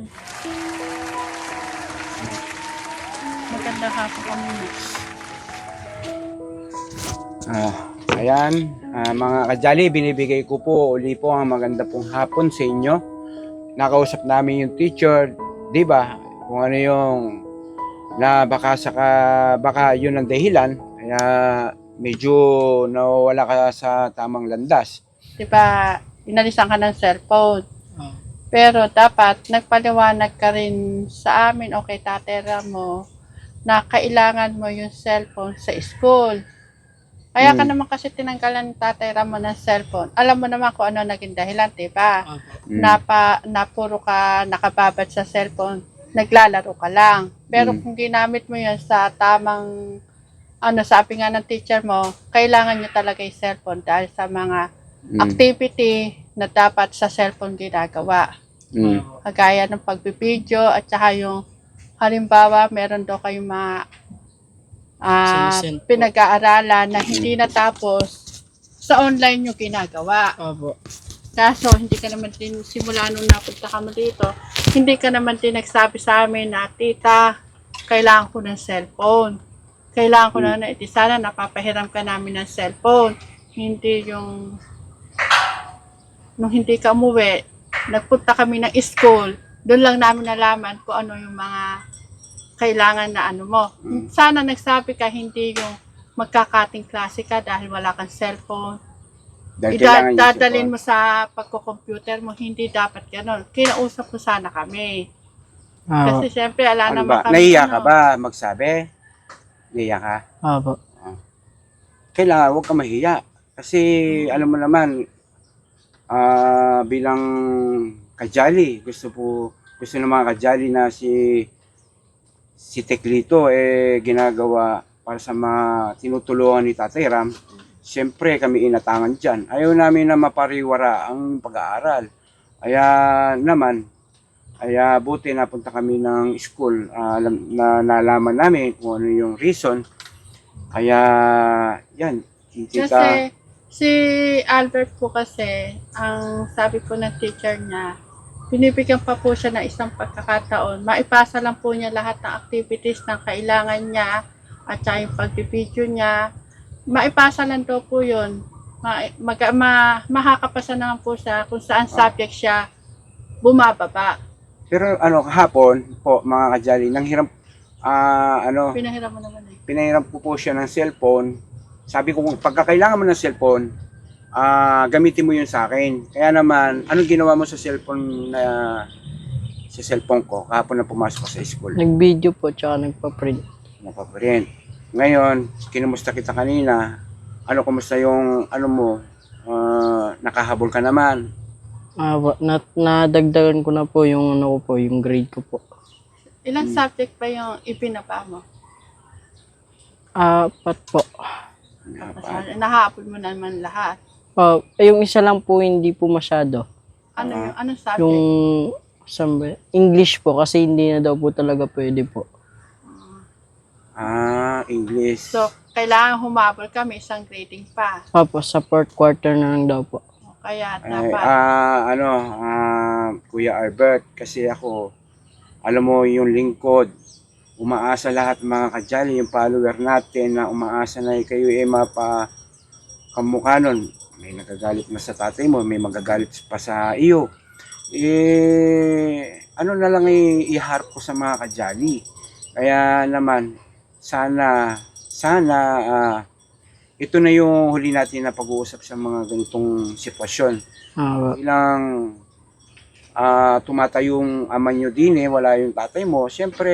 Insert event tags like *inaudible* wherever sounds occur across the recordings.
Okay. Magandang hapon ka muna. Ah, ayan, ah, mga kajali, binibigay ko po uli po ang maganda pong hapon sa inyo. Nakausap namin yung teacher, di ba? Kung ano yung na baka saka baka yun ang dahilan kaya medyo nawala ka sa tamang landas. Di ba, inalisan ka ng cellphone. Pero dapat nagpaliwanag ka rin sa amin o kay tatera mo na kailangan mo yung cellphone sa school. Kaya ka Hmm. naman kasi tinanggalan ng tatera mo ng cellphone. Alam mo naman kung ano naging dahilan, di ba? Opo. Mm. na, pa, na puro ka nakababad sa cellphone, naglalaro ka lang. Pero Mm. kung ginamit mo yun sa tamang, ano, sabi nga ng teacher mo, kailangan nyo talaga yung cellphone dahil sa mga Mm. activity na dapat sa cellphone ginagawa. Mm. Kagaya ng pagbibideo at saka yung halimbawa, meron daw kayong mga Sinisend po. pinag-aaralan na hindi natapos sa online nyo ginagawa. Opo. Kaso, hindi ka naman din, simula nung napunta ka mo dito, hindi ka naman din nagsabi sa amin na, tita, kailangan ko ng cellphone. Kailangan ko na, na iti sana napapahiram ka namin ng cellphone. Hindi yung, nung hindi ka umuwi, nagpunta kami ng school, doon lang namin nalaman kung ano yung mga kailangan na ano mo. Sana nagsabi ka, hindi yung magkakating klase ka dahil wala kang cellphone. Dahil Ida- support. mo sa pagko-computer mo, hindi dapat gano'n. Kinausap mo sana kami. Ah, Kasi siyempre, ala Ano naman ba? kami. Nahiya ano. ka ba magsabi? Nahiya ka? Opo. kailangan huwag ka mahiya. Kasi alam mo naman, ah bilang kajali, gusto po, gusto ng mga kajali na si si Teklito eh ginagawa para sa mga tinutulungan ni Tatay Ram. Siyempre kami inatangan dyan. Ayaw namin na mapariwara ang pag-aaral. Kaya naman, kaya buti napunta kami ng school alam, na nalaman namin kung ano yung reason. Kaya, yan. Tita, Kasi, si Albert po kasi, ang sabi po ng teacher niya, binibigyan pa po siya ng isang pagkakataon. Maipasa lang po niya lahat ng activities na kailangan niya at saka yung pagbibideo niya. Maipasa lang daw po yun. Ma, mag, ma, makakapasa naman po siya kung saan subject siya bumababa. pero ano, kahapon po, mga kajali, nang hiram, ah, ano, Pinahiram mo naman eh. pinahiram po po siya ng cellphone. Sabi ko, pagka kailangan mo ng cellphone, ah, gamitin mo yun sa akin. Kaya naman, anong ginawa mo sa cellphone na, sa cellphone ko, kahapon na pumasok ko sa school? Nag-video po, tsaka nagpa-print. Napaprint. Ngayon, kinumusta kita kanina. Ano, kumusta yung, ano mo, ah, nakahabol ka naman. Ah, wa- na, nadagdagan ko na po yung ano ko po, yung grade ko po. Ilang subject pa yung ipinapa mo? Apat po. Kasi nahapon mo naman lahat. Oh, eh, yung isa lang po hindi po masyado. Ano yung anong subject? Yung saan ba? English po kasi hindi na daw po talaga pwede po. Ah, English. So, kailangan humabol kami isang grading pa. Opo, sa fourth quarter na lang daw po. Kaya Ay, dapat ah, ano, ah, Kuya Albert, kasi ako, alam mo, yung lingkod, umaasa lahat mga kajali, yung follower natin na umaasa na kayo ay mapa kamukha nun. May nagagalit na sa tatay mo, may magagalit pa sa iyo. Eh, ano na lang iharap ko sa mga kajali. Kaya naman, sana, sana, ah, ito na yung huli natin na pag-uusap sa mga ganitong sitwasyon Ah, wa- bilang ah tumatayong ama nyo din eh, wala yung tatay mo, siyempre,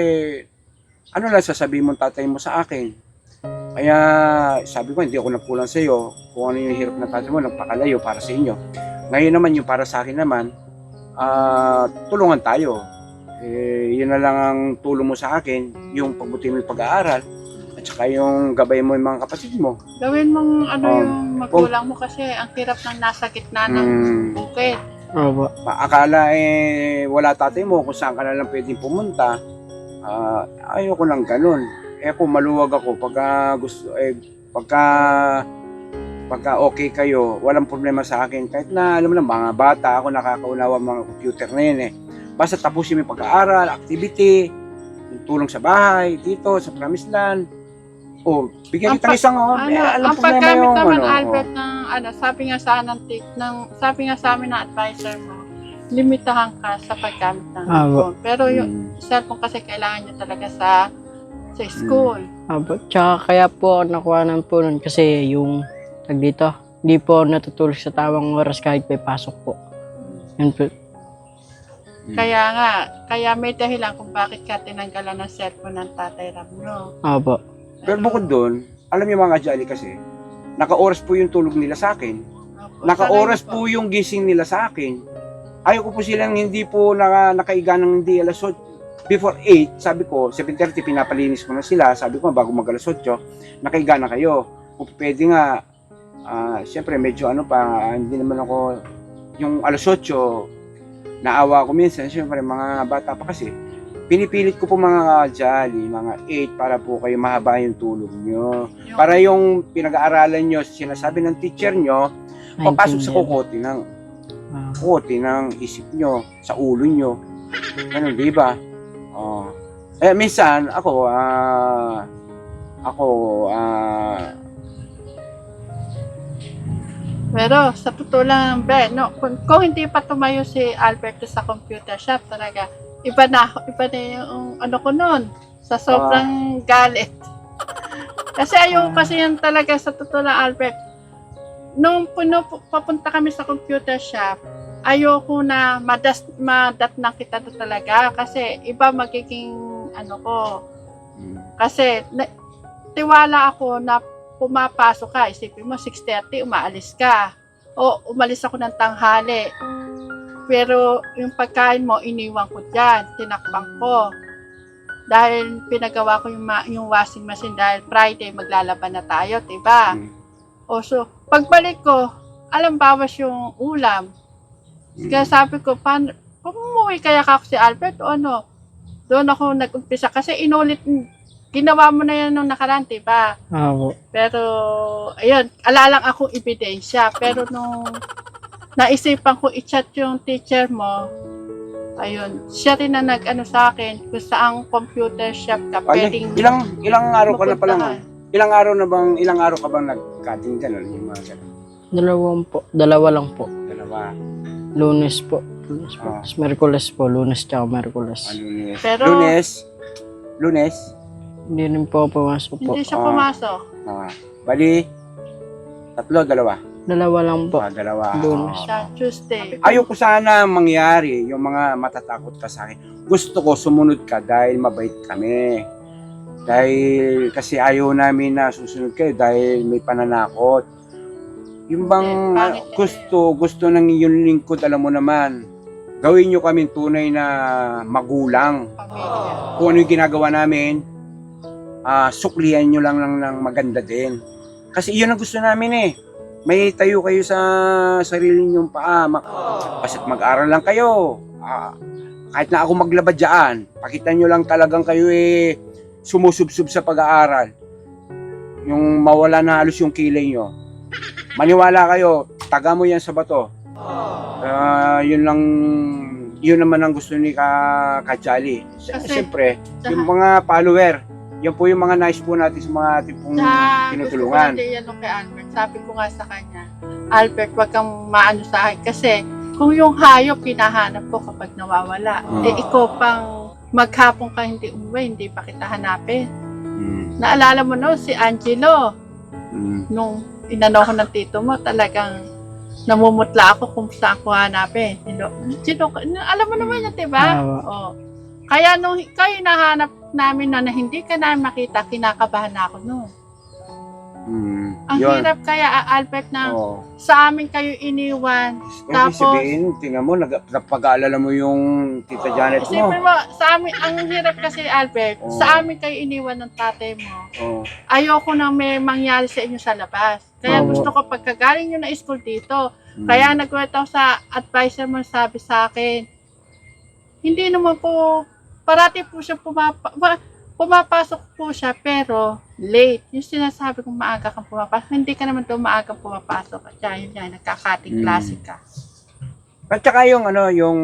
ano lang sasabihin mong tatay mo sa akin? Kaya sabi ko, hindi ako nagkulang sa iyo. Kung ano yung hirap ng tatay mo, nagpakalayo para sa inyo. Ngayon naman, yung para sa akin naman, ah tulungan tayo. Eh, yun na lang ang tulong mo sa akin, yung pagbuti mo yung pag-aaral, at saka yung gabay mo yung mga kapatid mo. gawin mong ano Um, yung magulang mo kasi ang hirap ng nasa gitna ng Mm. bukid. Opo. akala eh wala tatay mo kung saan ka na lang pwedeng pumunta. Ah, ayoko lang ganun. Eh kung maluwag ako pagka gusto eh pagka pagka okay kayo, walang problema sa akin. Kahit na alam mo lang mga bata ako nakakaunawa mga computer na yun eh. Basta tapusin yung pag-aaral, activity, yung tulong sa bahay, dito, sa promised land. O, bigyan Ang kita ng isang, oh, Ano, eh, alam ang paggamit naman, ano, Albert, ng, ano, sabi nga sa ng, ng, sabi nga sa amin ng advisor mo, limitahan ka sa paggamit ng Ah, phone. Pero yung Mm. cellphone kasi kailangan nyo talaga sa sa school. Apo, tsaka kaya po ako nakuha po nun kasi yung tag dito, hindi po ako natutulog sa tamang oras kahit may pasok po. Yun po. Mm. Kaya nga, kaya may dahilan kung bakit ka tinanggalan ng cellphone ng tatay Ram nyo. Apo. Pero bukod doon, alam niyo mga kajali kasi, naka-oras po yung tulog nila sa akin. Opo, Naka-oras po yung gising nila sa akin. Ayaw ko po silang hindi po naka, nakaiga ng hindi alas 8. Before 8, sabi ko, 7.30 pinapalinis ko na sila. Sabi ko, bago mag alas 8, nakaiga na kayo. Kung pwede nga, ah, siyempre medyo ano pa, hindi naman ako, yung alas 8, naawa ko minsan, siyempre mga bata pa kasi. Pinipilit ko po mga jolly, mga 8 para po kayo mahaba yung tulog nyo. Yung- Para yung pinag-aaralan nyo, sinasabi ng teacher nyo, papasok sa kukote ng Kukote ng isip nyo, sa ulo nyo. Ganun, di ba? Oh. Eh, minsan, ako, ah, ako, ah, Pero sa totoo lang, be, no, kung, kung hindi pa tumayo si Alberto sa computer shop, talaga, iba na, iba na yung ano ko noon, sa sobrang galit. *laughs* kasi ayaw kasi yan talaga sa totoo lang, Albert. Nung puno, papunta kami sa computer shop, ayoko na madas, madat na kita na talaga kasi iba magiging ano ko, mm, kasi na, tiwala ako na pumapasok ka, isipin mo 6.30 umaalis ka. O umalis ako ng tanghali. Pero yung pagkain mo, iniwan ko dyan, tinakpan ko. Dahil pinagawa ko yung, ma- yung washing machine dahil Friday maglalaban na tayo, diba? mm, O so, pagbalik ko, alam bawas yung ulam. Mm. Kaya sabi ko, paano, umuwi kaya ka ako si Albert o ano, doon ako nag-umpisa. Kasi inulit, ginawa mo na yan nung nakaraan, diba? Apo. Pero, ayun, alalang akong ebidensya. Pero nung naisipan ko i-chat yung teacher mo, ayun, siya rin na nag-ano sa akin, kung saang computer shop ka, Ay, pwedeng ilang, ilang araw ka na pala nga? mapuntahan. Ilang araw na bang, ilang araw ka bang nag-cutting ganun? Yung mga ganun? Dalawang po. Dalawa lang po. Dalawa. Lunes po. Lunes po. Ah. Tapos Merkules po. Lunes tsaka Merkules. Ah, lunes. Pero- lunes. Lunes. Hindi rin po pumasok po. Hindi siya Ah. pumasok. Ah, bali, tatlo, dalawa. Dalawa lang po. Ah, dalawa. Lunes. Ah. Sa Tuesday. Ayoko sana mangyari yung mga matatakot ka sa akin. Gusto ko sumunod ka dahil mabait kami. Dahil kasi ayaw namin na susunod kayo dahil may pananakot. Yung bang gusto, gusto ng iyong lingkod, alam mo naman, gawin nyo kami tunay na magulang. Pamilya. Kung ano yung ginagawa namin, ah suklihan nyo lang ng, ng maganda din. Kasi iyon ang gusto namin eh. May tayo kayo sa sarili nyong paa. Basta't mag-aral lang kayo. Ah, kahit na ako maglaba dyan, pakita nyo lang talagang kayo eh sumusubsub sa pag-aaral. Yung mawala na halos yung kilay nyo. Maniwala kayo, taga mo yan sa bato. Ah, yun lang, yun naman ang gusto ni Ka Kajali. Kasi- Siyempre, yung mga follower, yan po yung mga nice po natin sa mga ating pong Sa gusto tinutulungan. ko lang din kay Albert. Sabi ko nga sa kanya, Albert, wag kang maano sa akin. Kasi kung yung hayop hinahanap ko kapag nawawala, Mm. eh ikaw pang maghapon ka hindi umuwi, hindi pa kita hanapin. Mm, Naalala mo no, si Angelo, mm, nung inano ko ng tito mo, talagang namumutla ako kung saan ko hanapin. Sino, sino, alam mo naman yan, diba? Tama. Oh. Kaya nung kayo nahanap namin na, na hindi ka namin makita, kinakabahan na ako noon. Mm. Ang Yun. hirap kaya, ah, Albert, na Oo. sa amin kayo iniwan. Ibig Tapos- sabihin, tingnan mo, napag-aalala mo yung tita Janet mo. Isipin mo, sa amin, ang hirap kasi, Albert, Oo. sa amin kayo iniwan ng tatay mo. Oo. Ayoko na may mangyari sa inyo sa labas. Kaya Oo. gusto ko pagkagaling nyo na school dito, Mm. Kaya nagkwento ako sa advisor mo, sabi sa akin, hindi naman po, parati po siya pumapa, pa- pumapasok po siya, pero late. Yung sinasabi kong maaga kang pumapasok, hindi ka naman daw maaga pumapasok. At siya, yun yan, nagkakating Mm. klase ka. At saka yung ano, yung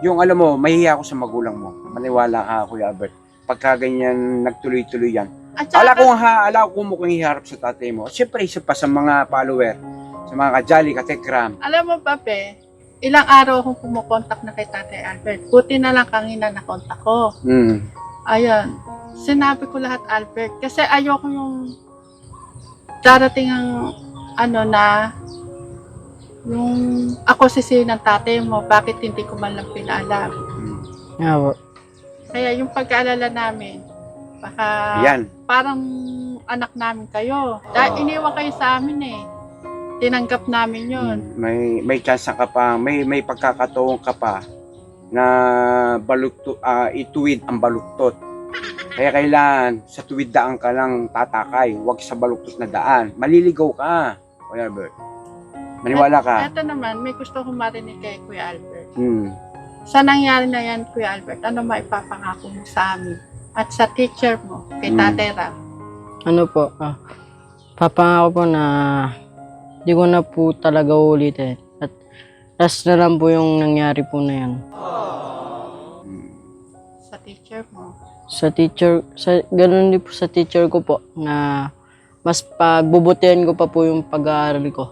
yung alam mo, mahihiya ako sa magulang mo. Maniwala ka, Kuya Albert. Pagka ganyan, nagtuloy-tuloy yan. At saka, Ala ko ha, ala ko mo kung hiharap sa tatay mo. Siyempre, isa pa sa mga follower, sa mga kajali, katekram. alam mo ba, Pe, ilang araw akong kumukontak na kay Tatay Albert. Buti na lang kanina nakontak ko. Mm. Ayun. Sinabi ko lahat, Albert. Kasi ayoko yung darating ang ano na yung ako sisi ng tatay mo, bakit hindi ko man lang pinaalam. Nga po. Kaya yung pag-aalala namin, baka Yan. parang anak namin kayo. Dahil iniwan kayo sa amin eh. Tinanggap namin yun. May may chance ka pa, may may pagkakataon ka pa na balukto ah, ituwid ang baluktot. Kaya kailangan sa tuwid daan ka lang tatakay, huwag sa baluktot na daan. Maliligaw ka, Kuya Albert. Maniwala ka. Ito naman, may gusto kong marinig kay Kuya Albert. Hmm. Sa nangyari na yan, Kuya Albert, ano maipapangako mo sa amin? At sa teacher mo, kay Mm. Tatay Ram. Ano po, ah, papangako po na di ko na po talaga ulitin. At last na lang po yung nangyari po na yan. Sa teacher mo. Sa teacher, sa, ganun din po sa teacher ko po na mas pagbubutihan ko pa po yung pag-aaral ko.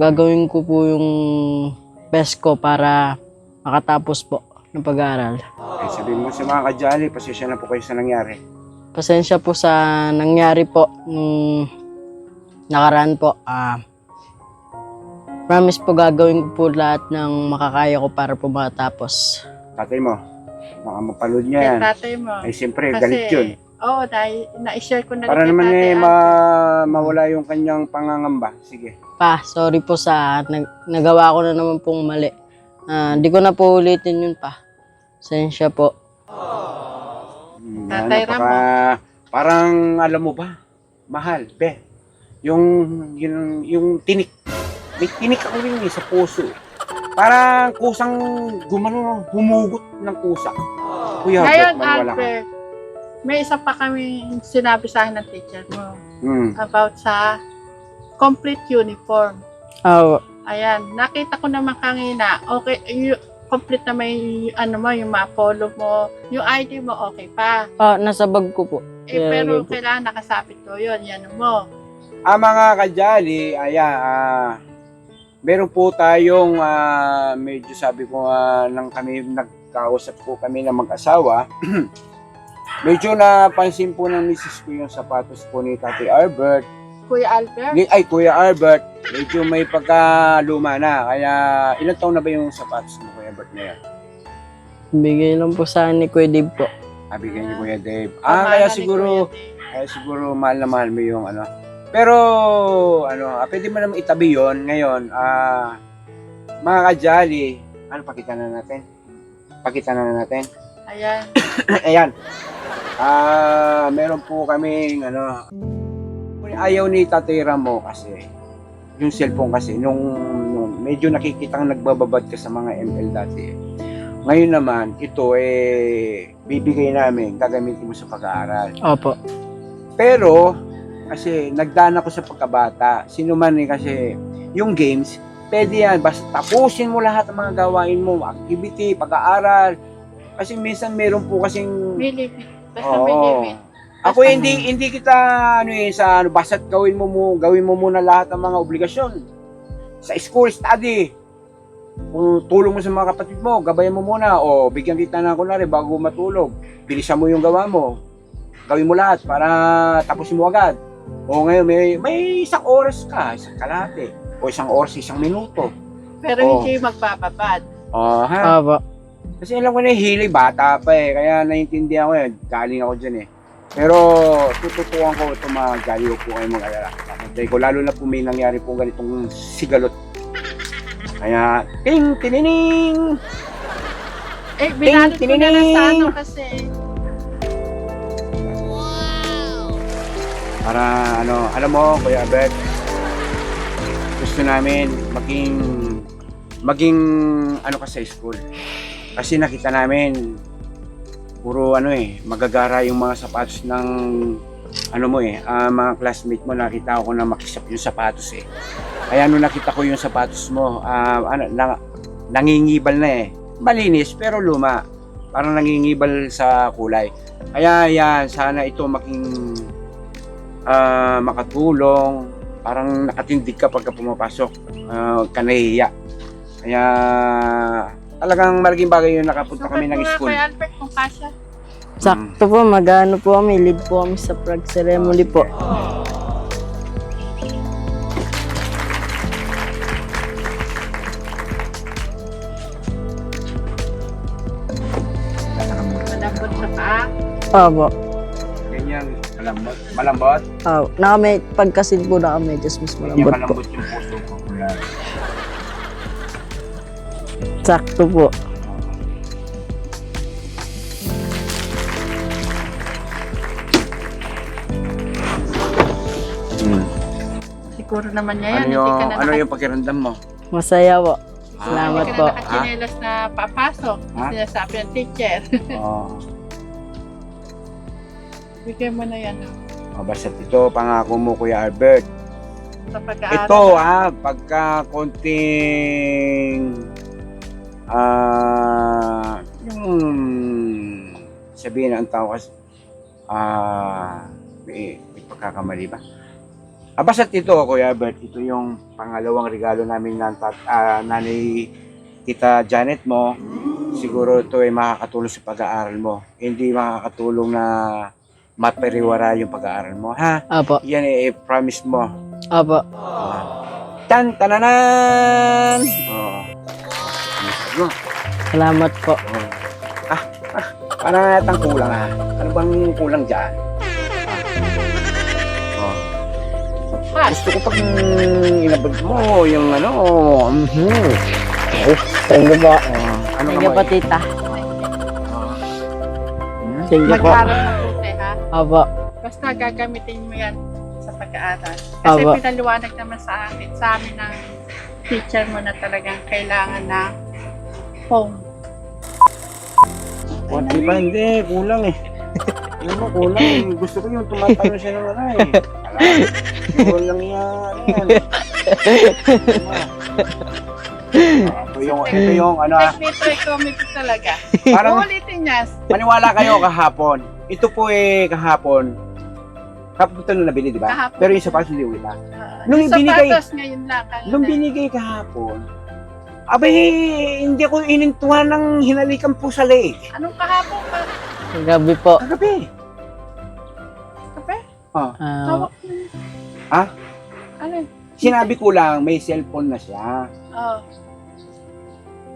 Gagawin ko po yung best ko para makatapos po ng pag-aaral. Eh, sabihin mo sa mga kajali, pasensya na po kayo sa nangyari. Pasensya po sa nangyari po nung nakaraan po. Ah, promise po gagawin ko po lahat ng makakaya ko para po makatapos. Tatay mo, baka mapanood niya yan. tatay mo. Ay, siyempre, galit yun. Oo, dahil na-share ko na Para rin kay naman Tatay eh, Albert. ma- mawala yung kanyang pangangamba. Sige. Pa, sorry po sa nag- nagawa ko na naman pong mali. Ah, Hindi ko na po ulitin yun pa. Pasensya po. Hmm, Tatay napaka- Parang, alam mo ba, mahal, be. Yung, yung, yung tinik. May tinik ako rin eh, sa puso. eh. Parang kusang gumano, humugot ng kusa. Kuya, Ngayon, Albert, maniwala ka. Albert, may isa pa kami sinabi sa akin ng teacher mo Hmm. about sa complete uniform. Ah, Ayan, nakita ko naman kanina, okay, yung complete na may, ano mo, yung ma-follow mo, yung ID mo, okay pa. ah, nasa bag ko po. Eh, Kaya pero yun po. kailangan nakasapit ko yun, yan mo. Ang mga kajali, ayan, ah, meron po tayong, ah, medyo sabi ko nga, nang kami, nagkausap po kami ng mag-asawa, *clears throat* medyo napansin po ng misis ko yung sapatos po ni Tati Albert, Kuya Albert, Ni- ay Kuya Albert, medyo may pagkaluma na, kaya ilang taon na ba yung sapatos mo Kuya Albert ngayon? Bigay lang po sa ni Kuya Dave po. Ah, bigyan ni Kuya Dave. Ah, kaya siguro. Kaya siguro mahal na mahal mo yung ano. Pero ano, ah, pwede mo naman itabi yon ngayon. Ah, mga kajali, ano pakita na natin? Pakita na natin. Ayan, *coughs* Ayan. Ah, meron po kaming ano, ayaw ni Tatay Ramo kasi yung cellphone kasi nung, nung medyo nakikitang nagbababad ka sa mga ML dati. Ngayon naman, ito eh bibigay namin, gagamitin mo sa pag-aaral. Opo. Pero, kasi nagdaan ako sa pagkabata. Sino man eh, kasi yung games, pwede yan. Basta tapusin mo lahat ng mga gawain mo. Activity, pag-aaral. Kasi minsan meron po kasing... may limit. Basta may Oo. limit. Ako hindi hindi kita ano eh sa ano basta't gawin mo mo gawin mo muna lahat ng mga obligasyon. Sa school study. Kung tulong mo sa mga kapatid mo, gabayan mo muna o bigyan kita ng kunwari bago matulog. Bilisan mo yung gawa mo. Gawin mo lahat para tapusin mo agad. O ngayon may may isang oras ka, isang kalahati. O isang oras, isang minuto. Pero Oo. hindi magpapabad. Oh, ha? Opo. Kasi alam ko na hili, bata pa eh. Kaya naiintindihan ko yun. Galing ako dyan eh. Pero tututukan ko ito mga galing po kayo mag-alala. Kapatay ko, lalo na po may nangyari po ganitong sigalot. Kaya, ting, tinining! Eh, binalit ko na lang sa ano kasi. Para ano, alam mo, Kuya Bert, gusto namin maging maging ano ka sa school. Kasi nakita namin puro ano eh, magagara yung mga sapatos ng ano mo eh, ah, mga classmate mo nakita ko na makisap yung sapatos eh. Kaya nung nakita ko yung sapatos mo, ah, ano, na, nangingibal na eh. malinis pero luma. Parang nangingibal sa kulay. Kaya yan, sana ito making ah, makatulong. Parang nakatindig ka pagka pumapasok. Uh, ka nahihiya. Kaya talagang malaking bagay yung nakapunta kami ng school. kay Albert kung kasya. Sakto po, magano po kami, lead po kami sa prag ceremony po. Malambot sa paa. Opo. Malambot. Malambot? Oh, na kami, pagkasin po na kami, just mas malambot po. kalambot yung puso ko. Kuya. Sakto po. Hmm. Siguro naman niya Ano yan. yung, hindi ka na ano naka- yung pakiramdam mo? Masaya po. Ah, Salamat hindi ka po. na nakachinelas na papasok. Ha? Sinasabi ng teacher. Oo. Bigyan mo na yan Oh, basta ito, pangako mo Kuya Albert. sa pag-aaral. Ito ah, pagka konting ah yung sabihin ang tao kasi ah may, may pagkakamali ba? Ah, basta ito Kuya Albert, ito yung pangalawang regalo namin ng tat, ah, nanay Tita Janet mo. Siguro ito ay makakatulong sa pag-aaral mo. Hindi makakatulong na mapariwara yung pag-aaral mo. Ha? Opo. Yan eh, promise mo. Opo. Tan tananan. Oh. Ano? Salamat po. Oh. Ah, ah, parang natang kulang ah. Ano bang kulang diyan? Oh. Pass. Gusto ko pag inabot mo yung ano. Mhm. Oh, ano ba? Oh, ano Sige po, naman? tita. Oh. Hmm? Sige po. Opo. Basta gagamitin mo yan sa pag-aaral. Kasi Aba. pinaliwanag naman sa akin, sa amin ng teacher mo na talagang kailangan na phone. Konti pa hindi, kulang eh. *laughs* Alam mo, kulang eh. Gusto ko yung tumatalo siya ng ano eh. Alam, kulang yan. yan. Ito yung, ito yung ano ah. Technical comedy talaga. Parang Ulitin niya. maniwala kayo kahapon. Ito po eh kahapon. Kahapon ito nung nabili, di ba? Kahapon. Pero yung sapatos hindi uwi na. Uh, Nung yung ibinigay- sapatos ngayon lang. kanina. Nung binigay kahapon, abay, hindi ako inintuhan ng hinalikan po sa leeg. Anong kahapon pa? Gabi po. Kagabi. Kape? Ah, Hawak mo. Ha? Ano? Sinabi ko lang, may cellphone na siya. Oh.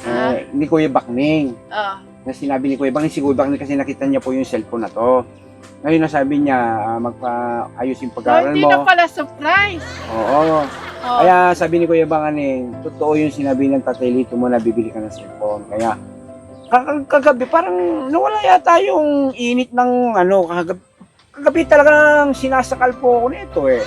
Ah. Eh, ni Kuya Bakning. Oh. Na sinabi ni Kuya Bang, si Kuya Bang kasi nakita niya po yung cellphone na to. Ngayon nasabi niya, ah, magpa-ayos yung pag-aaral hindi mo. na pala surprise. Oo. Oh. Kaya sabi ni Kuya Bang, aning, totoo yung sinabi ng tatay Lito mo na bibili ka ng cellphone. Kaya, kag- kagabi, parang nawala yata yung init ng ano, kagabi, kagabi talagang sinasakal po ako nito eh.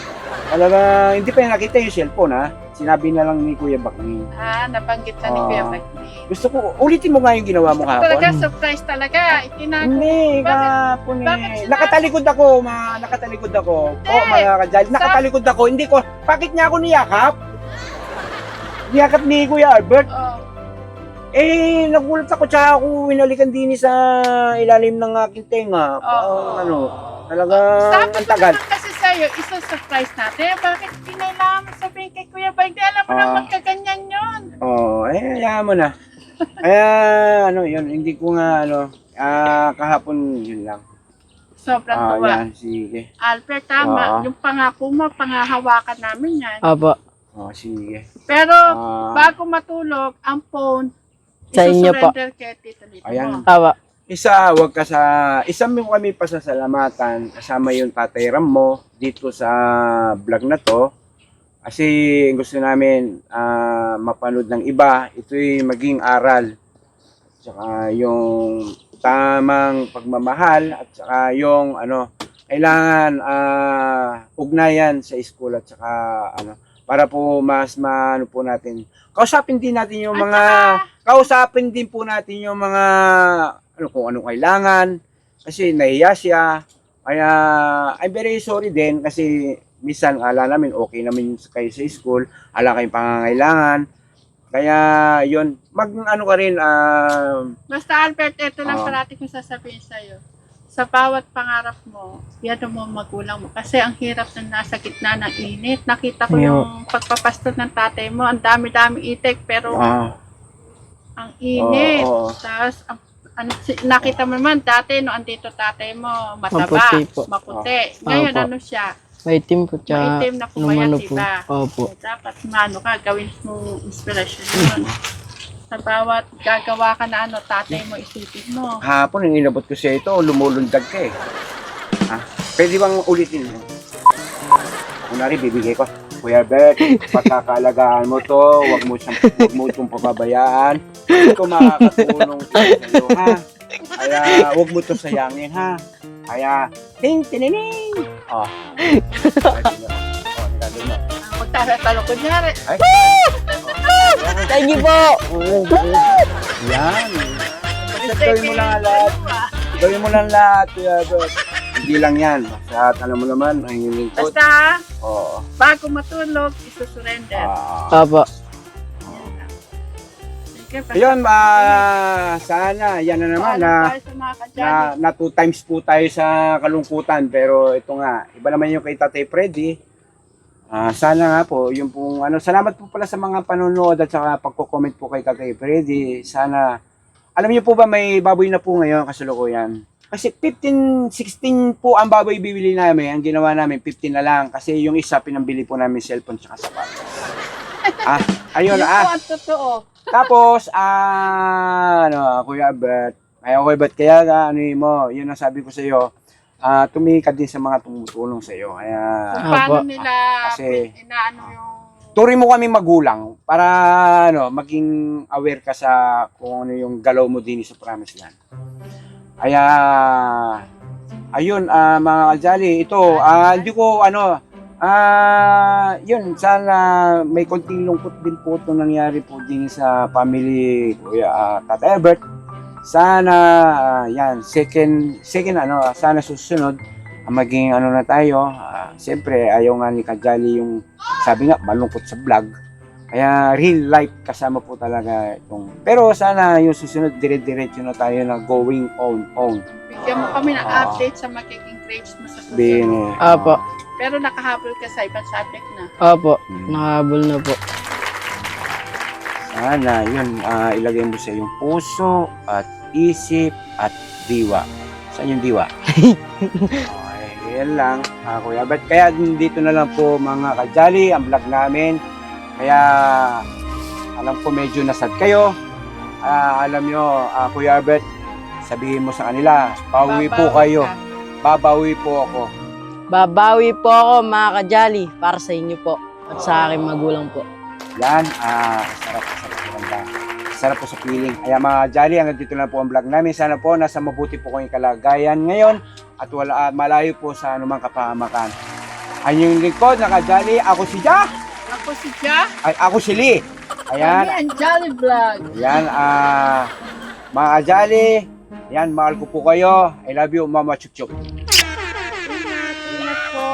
Talaga, hindi pa niya nakita yung cellphone ha. Sinabi na lang ni Kuya Bakning. Ah, nabanggit na ni Ah. Kuya Bagni. Gusto ko, ulitin mo nga yung ginawa mo Talaga, kahapon. surprise talaga. Itinago. Hindi, Bakit- kahapon bakit eh. sinabi? Nakatalikod ako, mga nakatalikod ako. Hindi. Oo, mga kajali. Nakatalikod ako. Hindi ko, bakit niya ako niyakap? Niyakap ni Kuya Albert. Oh. Eh, nagulat ako tsaka ako winalikan din sa ilalim ng aking tenga. Oo. Parang ano, talaga Sabi ang ko tagal. naman kasi sa'yo, isang surprise natin. Bakit kinailangan mo sabihin kay Kuya Bagni? Alam mo na Ah. magkaganyan yun. Oo, eh, hayaan mo na. Kaya, ano, yun, hindi ko nga, ano, ah, kahapon, yun lang. Sobrang Ah, tuwa. yan, sige. Albert, tama. Oo. Yung pangako mo, pangahawakan namin yan. Opo. Oh, sige. Pero, Ah, bago matulog, ang phone, Sa inyo po. isusurrender kay Tito Lito Ayan. Opo. Isa, wag ka sa, isa mo kami pasasalamatan kasama yung tatay Ram mo dito sa vlog na to. Kasi gusto namin ah, mapanood ng iba, ito'y maging aral. Tsaka yung tamang pagmamahal at saka yung ano, kailangan ah, ugnayan sa school at saka ano, para po mas maano po natin. Kausapin din natin yung At mga kausapin din po natin yung mga ano kung anong kailangan kasi nahiya siya kaya I'm very sorry din kasi minsan ala namin okay namin kayo sa school ala kayong pangangailangan Kaya yun, mag ano ka rin, ah, Basta Albert, ito lang Oo. parati kong sasabihin sa'yo. Sa bawat pangarap mo, yan mo ang magulang mo. Kasi ang hirap na nasa gitna ng init. Nakita ko yung pagpapasto ng tatay mo. Ang dami-dami itik, pero ah, ang init. Oo, oo. Tapos, ang, ang, nakita mo naman dati, no, andito tatay mo, mataba, Maputi po. maputi. Ngayon, Opo. ano siya? Maitim po, tsaka Maitim na pumayat, lumano po. diba? Opo. Eh, dapat mano ka, gawin mo inspirasyon yun. Sa bawat gagawa ka na ano, tatay mo, isipin mo. hapon, yung inabot ko siya ito, lumulundag ka eh. Ah, pwede bang ulitin mo? Kunwari, bibigay ko. Kuya Bert, pagkakalagaan mo to, wag mo siyang, wag mo itong pababayaan. Ito makakatulong to sa iyo, ha? Kaya, wag mo to sayangin, ha? Kaya, ting, tinining! Oh. Oh, magtatalo ko. Ay. Thank you po! Yan. Gawin mo lang lahat. Gawin mo lang lahat, Kuya Bert. Hindi lang yan. Basta alam mo naman, ang lingkod. Basta, Oo. bago matulog, isusurrender. Ah. Opo. Sige, basta Ayun, ah, sana, yan na naman, paalam na, tayo sa mga na, na two times po tayo sa kalungkutan. Pero ito nga, iba naman yung kay Tatay Freddy. Ah, sana nga po, yung pong, ano, salamat po pala sa mga panonood at saka pagko-comment po kay Tatay Freddy. Sana, alam niyo po ba may baboy na po ngayon kasalukuyan? Kasi 15, 16 po ang baboy bibili namin. Ang ginawa namin, 15 na lang. Kasi yung isa, pinambili po namin cellphone tsaka sapatos. ah, ayun, Yun ah. ang totoo. *laughs* Tapos, ah, ano, Kuya Albert, ayaw Kuya Albert, kaya nga, ano yun mo, yun ang sabi ko sa iyo, ah, tumingin ka din sa mga tumutulong sa iyo. Kaya, Kung paano Apo. nila Kasi- inaano yung turing mo kami magulang para, ano, maging aware ka sa kung ano yung galaw mo din sa Promised Land. Kaya, ayun, ah, mga kaljali, ito, ah, hindi ko, ano, ah, yun, sana may konting lungkot din po itong nangyari po din sa family, Kuya ah, Tata Albert. Sana, ah, yan, second, second, ano, sana susunod, ah, maging ano na tayo, ah, siyempre, ayaw nga ni Kajali yung, sabi nga, malungkot sa vlog. Kaya real life kasama po talaga itong. Pero sana yung susunod dire-diretso na tayo na going on on. bigyan mo kami ng Ah. update sa magiging grades mo sa susunod. eh. Apo. Pero nakahabol ka sa ibang subject na. Opo. Hmm. Nakahabol na po. Sana yun, ah, ilagay mo sa iyong puso at isip at diwa. Saan yung diwa? *laughs* okay, yan lang. Ah, Kuya Albert. Kaya dito na lang po mga kajali, ang vlog namin. Kaya alam ko medyo nasad kayo. Ah, alam nyo, ah, Kuya Albert, sabihin mo sa kanila, pauwi po kayo. ka. Babawi po ako. Babawi po ako mga kajali para sa inyo po at sa aking magulang po. Yan, ah, sarap sarap po ganda. Sarap po sa feeling. Kaya mga Jolly, hanggang dito na po ang vlog namin. Sana po nasa mabuti po kayong kalagayan ngayon at wala ah, malayo po sa anumang kapahamakan. Ang yung lingkod, naka Jolly, ako si Ja, Ako si Ja. ay ako si Lee. Ayan, Kami ang Jolly Vlog. yan, ah, mga Jolly, yan, mahal ko po kayo. I love you, Mama Chuk Chuk. Ingat, ingat po.